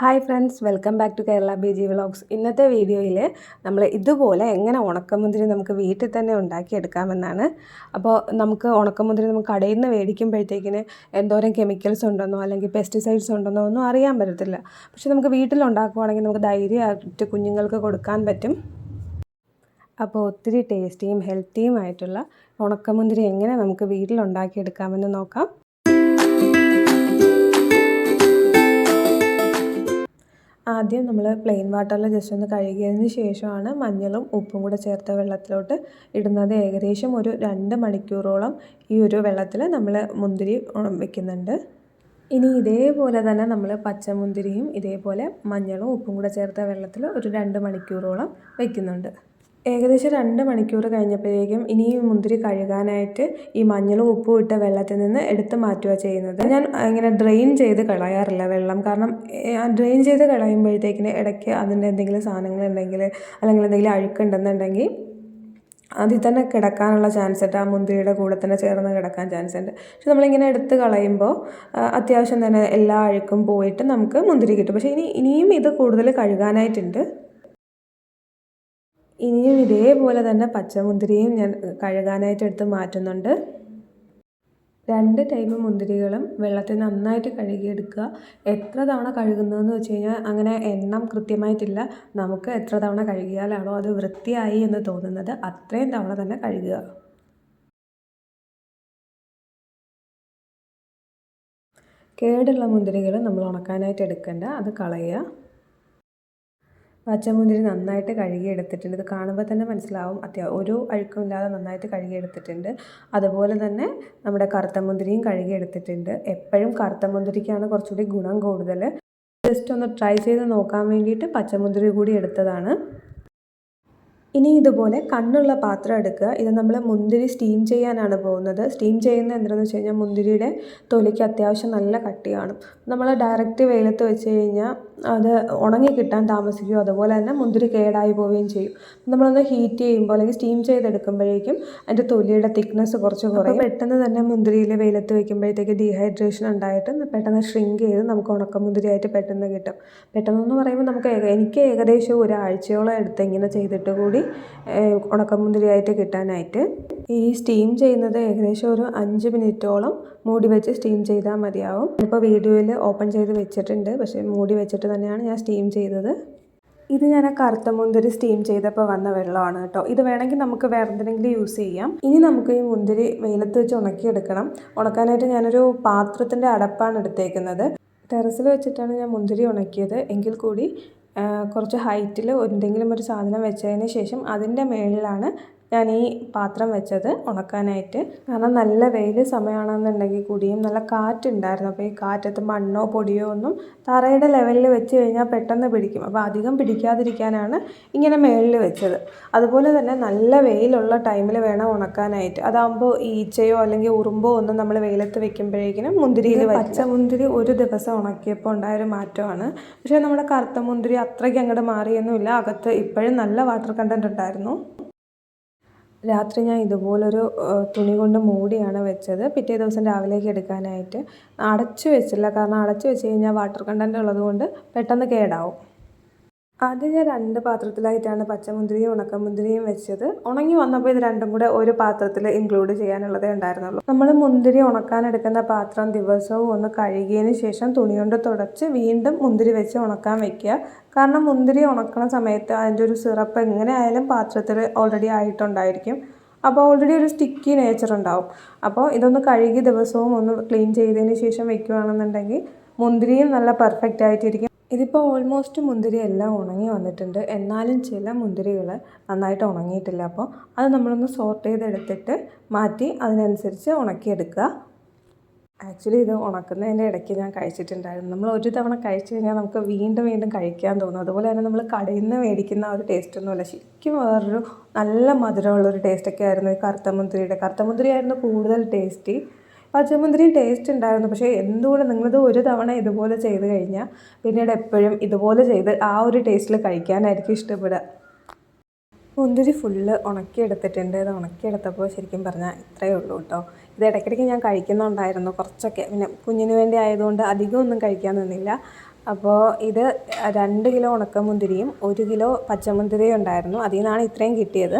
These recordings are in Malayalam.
Hi friends welcome back to Kerala B G vlogs ഇന്നത്തെ വീഡിയോയിൽ നമ്മൾ ഇതുപോലെ എങ്ങനെ ഉണക്കമുന്തിരി നമുക്ക് വീട്ടിൽ തന്നെ ഉണ്ടാക്കിയെടുക്കാമെന്നാണ്. അപ്പോൾ നമുക്ക് ഉണക്കമുന്തിരി നമുക്ക് കടയിൽ നിന്ന് മേടിക്കുമ്പോഴത്തേക്കിന് എന്തോരം കെമിക്കൽസ് ഉണ്ടെന്നോ അല്ലെങ്കിൽ പെസ്റ്റിസൈഡ്സ് ഉണ്ടെന്നോ ഒന്നും അറിയാൻ പറ്റത്തില്ല. പക്ഷെ നമുക്ക് വീട്ടിൽ ഉണ്ടാക്കുവാണെങ്കിൽ നമുക്ക് ധൈര്യമായിട്ട് കുഞ്ഞുങ്ങൾക്ക് കൊടുക്കാൻ പറ്റും. അപ്പോൾ ഒത്തിരി ടേസ്റ്റിയും ഹെൽത്തിയും ആയിട്ടുള്ള ഉണക്കമുന്തിരി എങ്ങനെ നമുക്ക് വീട്ടിൽ ഉണ്ടാക്കിയെടുക്കാമെന്ന് നോക്കാം. ആദ്യം നമ്മൾ പ്ലെയിൻ വാട്ടറിൽ ജസ്റ്റ് ഒന്ന് കഴുകിയതിന് ശേഷമാണ് മഞ്ഞളും ഉപ്പും കൂടെ ചേർത്ത വെള്ളത്തിലോട്ട് ഇടുന്നത്. ഏകദേശം ഒരു രണ്ട് മണിക്കൂറോളം ഈ ഒരു വെള്ളത്തിൽ നമ്മൾ മുന്തിരി വെക്കുന്നുണ്ട്. ഇനി ഇതേപോലെ തന്നെ നമ്മൾ പച്ചമുന്തിരിയും ഇതേപോലെ മഞ്ഞളും ഉപ്പും കൂടെ ചേർത്ത വെള്ളത്തിൽ ഒരു രണ്ട് മണിക്കൂറോളം വെക്കുന്നുണ്ട്. ഏകദേശം രണ്ട് മണിക്കൂർ കഴിഞ്ഞപ്പോഴേക്കും ഇനി ഈ മുന്തിരി കഴുകാനായിട്ട് ഈ മഞ്ഞളും ഉപ്പും ഇട്ട വെള്ളത്തിൽ നിന്ന് എടുത്ത് മാറ്റുക ചെയ്യുന്നത്. ഞാൻ ഇങ്ങനെ ഡ്രെയിൻ ചെയ്ത് കളയാറില്ല വെള്ളം. കാരണം ഡ്രെയിൻ ചെയ്ത് കളയുമ്പോഴത്തേക്കിന് ഇടയ്ക്ക് അതിന്റെ എന്തെങ്കിലും സാധനങ്ങളുണ്ടെങ്കിൽ അല്ലെങ്കിൽ എന്തെങ്കിലും അഴുക്കുണ്ടെന്നുണ്ടെങ്കിൽ അതിൽ തന്നെ കിടക്കാനുള്ള ചാൻസ് ഉണ്ട്. ആ മുന്തിരിയുടെ കൂടെ തന്നെ ചേർന്ന് കിടക്കാൻ ചാൻസ് ഉണ്ട്. പക്ഷെ നമ്മളിങ്ങനെ എടുത്ത് കളയുമ്പോൾ അത്യാവശ്യം തന്നെ എല്ലാ അഴുക്കും പോയിട്ട് നമുക്ക് മുന്തിരി കിട്ടും. പക്ഷേ ഇനി ഇനിയും ഇത് കൂടുതൽ കഴുകാനായിട്ടുണ്ട്. ഇനിയും ഇതേപോലെ തന്നെ പച്ചമുന്തിരിയും ഞാൻ കഴുകാനായിട്ട് എടുത്ത് മാറ്റുന്നുണ്ട്. രണ്ട് ടൈപ്പ് മുന്തിരികളും വെള്ളത്തിൽ നന്നായിട്ട് കഴുകിയെടുക്കുക. എത്ര തവണ കഴുകുന്നതെന്ന് വെച്ച് കഴിഞ്ഞാൽ അങ്ങനെ എണ്ണം കൃത്യമായിട്ടില്ല. നമുക്ക് എത്ര തവണ കഴുകിയാലാണോ അത് വൃത്തിയായി എന്ന് തോന്നുന്നത് അത്രയും തവണ തന്നെ കഴുകുക. കേടുള്ള മുന്തിരികൾ നമ്മൾ ഉണക്കാനായിട്ട് എടുക്കേണ്ട. അത് കളയുക. പച്ചമുന്തിരി നന്നായിട്ട് കഴുകിയെടുത്തിട്ടുണ്ട്. ഇത് കാണുമ്പോൾ തന്നെ മനസ്സിലാവും. അത്യാവശ്യം ഒരു അഴുക്കുമില്ലാതെ നന്നായിട്ട് കഴുകിയെടുത്തിട്ടുണ്ട്. അതുപോലെ തന്നെ നമ്മുടെ കറുത്ത മുന്തിരിയും കഴുകിയെടുത്തിട്ടുണ്ട്. എപ്പോഴും കറുത്ത മുന്തിരിക്കാണ് കുറച്ചുകൂടി ഗുണം കൂടുതൽ ജസ്റ്റ് ഒന്ന് ട്രൈ ചെയ്ത് നോക്കാൻ വേണ്ടിയിട്ട് പച്ചമുന്തിരി കൂടി എടുത്തതാണ്. ഇനി ഇതുപോലെ കണ്ണുള്ള പാത്രം എടുക്കുക. ഇത് നമ്മൾ മുന്തിരി സ്റ്റീം ചെയ്യാനാണ് പോകുന്നത്. സ്റ്റീം ചെയ്യുന്നത് എന്താണെന്ന് വെച്ച് കഴിഞ്ഞാൽ മുന്തിരിയുടെ തൊലിക്ക് അത്യാവശ്യം നല്ല കട്ടിയാണ്. നമ്മൾ ഡയറക്റ്റ് വെയിലത്ത് വെച്ച് കഴിഞ്ഞാൽ അത് ഉണങ്ങി കിട്ടാൻ താമസിക്കുകയോ അതുപോലെ തന്നെ മുന്തിരി കേടായി പോവുകയും ചെയ്യും. നമ്മളൊന്ന് ഹീറ്റ് ചെയ്യുമ്പോൾ അല്ലെങ്കിൽ സ്റ്റീം ചെയ്തെടുക്കുമ്പോഴേക്കും അതിന്റെ തൊലിയുടെ തിക്നെസ് കുറച്ച് കുറയും. പെട്ടെന്ന് തന്നെ മുന്തിരിയിൽ വെയിലത്ത് വയ്ക്കുമ്പോഴത്തേക്ക് ഡീഹൈഡ്രേഷൻ ഉണ്ടായിട്ട് പെട്ടെന്ന് ഷ്രിങ്ക് ചെയ്ത് നമുക്ക് ഉണക്കമുന്തിരിയായിട്ട് പെട്ടെന്ന് കിട്ടും. പെട്ടെന്നെന്ന് പറയുമ്പോൾ നമുക്ക് എനിക്ക് ഏകദേശം ഒരാഴ്ചയോളം എടുത്ത് ഇങ്ങനെ ചെയ്തിട്ട് കൂടി ഉണക്കമുന്തിരിയായിട്ട് കിട്ടാനായിട്ട്. ഈ സ്റ്റീം ചെയ്യുന്നത് ഏകദേശം ഒരു അഞ്ച് മിനിറ്റോളം മൂടി വെച്ച് സ്റ്റീം ചെയ്താൽ മതിയാവും. ഇപ്പോൾ വീഡിയോയിൽ ഓപ്പൺ ചെയ്ത് വെച്ചിട്ടുണ്ട്. പക്ഷേ മൂടി വെച്ചിട്ട് തന്നെയാണ് ഞാൻ സ്റ്റീം ചെയ്തത്. ഇത് ഞാൻ ആ കറുത്ത മുന്തിരി സ്റ്റീം ചെയ്തപ്പോൾ വന്ന വെള്ളമാണ് കേട്ടോ. ഇത് വേണമെങ്കിൽ നമുക്ക് വേറെ എന്തെങ്കിലും യൂസ് ചെയ്യാം. ഇനി നമുക്ക് ഈ മുന്തിരി വെയിലത്ത് വെച്ച് ഉണക്കിയെടുക്കണം. ഉണക്കാനായിട്ട് ഞാനൊരു പാത്രത്തിന്റെ അടപ്പാണ് എടുത്തേക്കുന്നത്. ടെറസിൽ വെച്ചിട്ടാണ് ഞാൻ മുന്തിരി ഉണക്കിയത്. എങ്കിൽ കൂടി കുറച്ച് ഹൈറ്റിൽ എന്തെങ്കിലും ഒരു സാധനം വെച്ചതിന് ശേഷം അതിന്റെ മുകളിലാണ് ഞാൻ ഈ പാത്രം വെച്ചത് ഉണക്കാനായിട്ട്. കാരണം നല്ല വെയിൽ സമയമാണെന്നുണ്ടെങ്കിൽ കൂടിയും നല്ല കാറ്റുണ്ടായിരുന്നു. അപ്പോൾ ഈ കാറ്റത്ത് മണ്ണോ പൊടിയോ ഒന്നും തറയുടെ ലെവലിൽ വെച്ച് കഴിഞ്ഞാൽ പെട്ടെന്ന് പിടിക്കും. അപ്പോൾ അധികം പിടിക്കാതിരിക്കാനാണ് ഇങ്ങനെ മേളിൽ വെച്ചത്. അതുപോലെ തന്നെ നല്ല വെയിലുള്ള ടൈമിൽ വേണം ഉണക്കാനായിട്ട്. അതാകുമ്പോൾ ഈച്ചയോ അല്ലെങ്കിൽ ഉറുമ്പോ ഒന്നും നമ്മൾ വെയിലത്ത് വെക്കുമ്പോഴേക്കിനും മുന്തിരിയിൽ പച്ച മുന്തിരി ഒരു ദിവസം ഉണക്കിയപ്പോൾ ഉണ്ടായൊരു മാറ്റമാണ്. പക്ഷേ നമ്മുടെ കറുത്ത മുന്തിരി അത്രയ്ക്ക് അങ്ങോട്ട് മാറിയൊന്നുമില്ല. അകത്ത് ഇപ്പോഴും നല്ല വാട്ടർ കണ്ടന്റ് ഉണ്ടായിരുന്നു. രാത്രി ഞാൻ ഇതുപോലൊരു തുണി കൊണ്ട് മൂടിയാണ് വെച്ചത്. പിറ്റേ ദിവസം രാവിലേക്ക് എടുക്കാനായിട്ട് അടച്ചു വെച്ചില്ല. കാരണം അടച്ചു വെച്ച് കഴിഞ്ഞാൽ വാട്ടർ കണ്ടന്റ് ഉള്ളതുകൊണ്ട് പെട്ടെന്ന് കേടാവും. ആദ്യം ഞാൻ രണ്ട് പാത്രത്തിലായിട്ടാണ് പച്ചമുന്തിരിയും ഉണക്കമുന്തിരിയും വെച്ചത്. ഉണങ്ങി വന്നപ്പോൾ ഇത് രണ്ടും കൂടെ ഒരു പാത്രത്തിൽ ഇൻക്ലൂഡ് ചെയ്യാനുള്ളതേ ഉണ്ടായിരുന്നുള്ളൂ. നമ്മൾ മുന്തിരി ഉണക്കാൻ എടുക്കുന്ന പാത്രം ദിവസവും ഒന്ന് കഴുകിയതിന് ശേഷം തുണി കൊണ്ട് തുടച്ച് വീണ്ടും മുന്തിരി വെച്ച് ഉണക്കാൻ വെക്കുക. കാരണം മുന്തിരി ഉണക്കണ സമയത്ത് അതിന്റെ ഒരു സിറപ്പ് എങ്ങനെ ആയാലും പാത്രത്തിൽ ഓൾറെഡി ആയിട്ടുണ്ടായിരിക്കും. അപ്പോൾ ഓൾറെഡി ഒരു സ്റ്റിക്കി നേച്ചർ ഉണ്ടാവും. അപ്പോൾ ഇതൊന്ന് കഴുകി ദിവസവും ഒന്ന് ക്ലീൻ ചെയ്തതിന് ശേഷം വെക്കുകയാണെന്നുണ്ടെങ്കിൽ മുന്തിരിയും നല്ല പെർഫെക്റ്റ് ആയിട്ടിരിക്കും. ഇതിപ്പോൾ ഓൾമോസ്റ്റ് മുന്തിരി എല്ലാം ഉണങ്ങി വന്നിട്ടുണ്ട്. എന്നാലും ചില മുന്തിരികൾ നന്നായിട്ട് ഉണങ്ങിയിട്ടില്ല. അപ്പോൾ അത് നമ്മളൊന്ന് സോർട്ട് ചെയ്തെടുത്തിട്ട് മാറ്റി അതിനനുസരിച്ച് ഉണക്കിയെടുക്കുക. ആക്ച്വലി ഇത് ഉണക്കുന്നതിന്റെ ഇടയ്ക്ക് ഞാൻ കഴിച്ചിട്ടുണ്ടായിരുന്നു. നമ്മൾ ഒരു തവണ കഴിച്ചു കഴിഞ്ഞാൽ നമുക്ക് വീണ്ടും വീണ്ടും കഴിക്കാൻ തോന്നും. അതുപോലെ തന്നെ നമ്മൾ കടയിൽ നിന്ന് മേടിക്കുന്ന ഒരു ടേസ്റ്റ് ഒന്നുമല്ല ശരിക്കും വേറൊരു നല്ല മധുരമുള്ളൊരു ടേസ്റ്റൊക്കെ ആയിരുന്നു ഈ കറുത്ത മുന്തിരിയുടെ. കറുത്ത മുന്തിരി ആയിരുന്നു കൂടുതൽ ടേസ്റ്റി പച്ചമുന്തിരിയും ടേസ്റ്റ് ഉണ്ടായിരുന്നു. പക്ഷേ എന്തുകൊണ്ട് നിങ്ങളിത് ഒരു തവണ ഇതുപോലെ ചെയ്ത് കഴിഞ്ഞാൽ പിന്നീട് എപ്പോഴും ഇതുപോലെ ചെയ്ത് ആ ഒരു ടേസ്റ്റിൽ കഴിക്കാനായിരിക്കും ഇഷ്ടപ്പെടുക. മുന്തിരി ഫുള്ള് ഉണക്കിയെടുത്തിട്ടുണ്ട്. ഇത് ഉണക്കിയെടുത്തപ്പോൾ ശരിക്കും പറഞ്ഞാൽ ഇത്രയേ ഉള്ളൂ കേട്ടോ. ഇത് ഇടയ്ക്കിടയ്ക്ക് ഞാൻ കഴിക്കുന്നുണ്ടായിരുന്നു കുറച്ചൊക്കെ. പിന്നെ കുഞ്ഞിന് വേണ്ടി ആയതുകൊണ്ട് അധികം ഒന്നും കഴിക്കാൻ നിന്നില്ല. അപ്പോൾ ഇത് രണ്ട് കിലോ ഉണക്കമുന്തിരിയും ഒരു കിലോ പച്ചമുന്തിരിയും ഉണ്ടായിരുന്നു. അതിൽ നിന്നാണ് ഇത്രയും കിട്ടിയത്.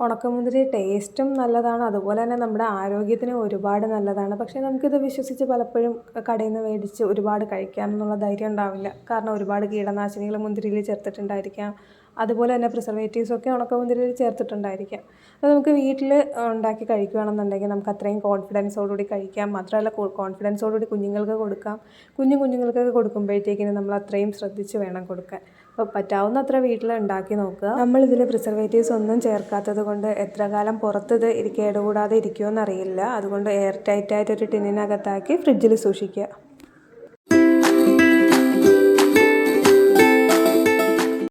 ഉണക്കമുന്തിരി ടേസ്റ്റും നല്ലതാണ്. അതുപോലെ തന്നെ നമ്മുടെ ആരോഗ്യത്തിന് ഒരുപാട് നല്ലതാണ്. പക്ഷേ നമുക്കിത് വിശ്വസിച്ച് പലപ്പോഴും കടയിൽ നിന്ന് മേടിച്ച് ഒരുപാട് കഴിക്കാമെന്നുള്ള ധൈര്യം ഉണ്ടാവില്ല. കാരണം ഒരുപാട് കീടനാശിനികൾ മുന്തിരിയിൽ ചേർത്തിട്ടുണ്ടായിരിക്കാം. അതുപോലെ തന്നെ പ്രിസർവേറ്റീവ്സൊക്കെ ഉണക്കമുന്തിരിയിൽ ചേർത്തിട്ടുണ്ടായിരിക്കാം. അത് നമുക്ക് വീട്ടിൽ ഉണ്ടാക്കി കഴിക്കുകയാണെന്നുണ്ടെങ്കിൽ നമുക്ക് അത്രയും കോൺഫിഡൻസോടുകൂടി കഴിക്കാം. മാത്രമല്ല കോൺഫിഡൻസോടുകൂടി കുഞ്ഞുങ്ങൾക്ക് കൊടുക്കാം. കുഞ്ഞു കുഞ്ഞുങ്ങൾക്കൊക്കെ കൊടുക്കുമ്പോഴത്തേക്കിനും നമ്മൾ അത്രയും ശ്രദ്ധിച്ച് വേണം കൊടുക്കാൻ. അപ്പോൾ പറ്റാവുന്ന അത്ര വീട്ടിൽ ഉണ്ടാക്കി നോക്കുക. നമ്മളിതിൽ പ്രിസർവേറ്റീവ്സ് ഒന്നും ചേർക്കാത്തത് കൊണ്ട് എത്ര കാലം പുറത്ത് ഇത് കേടുകൂടാതെ ഇരിക്കുമെന്ന് അറിയില്ല അതുകൊണ്ട് എയർ ടൈറ്റായിട്ടൊരു ടിന്നിനകത്താക്കി ഫ്രിഡ്ജിൽ സൂക്ഷിക്കുക.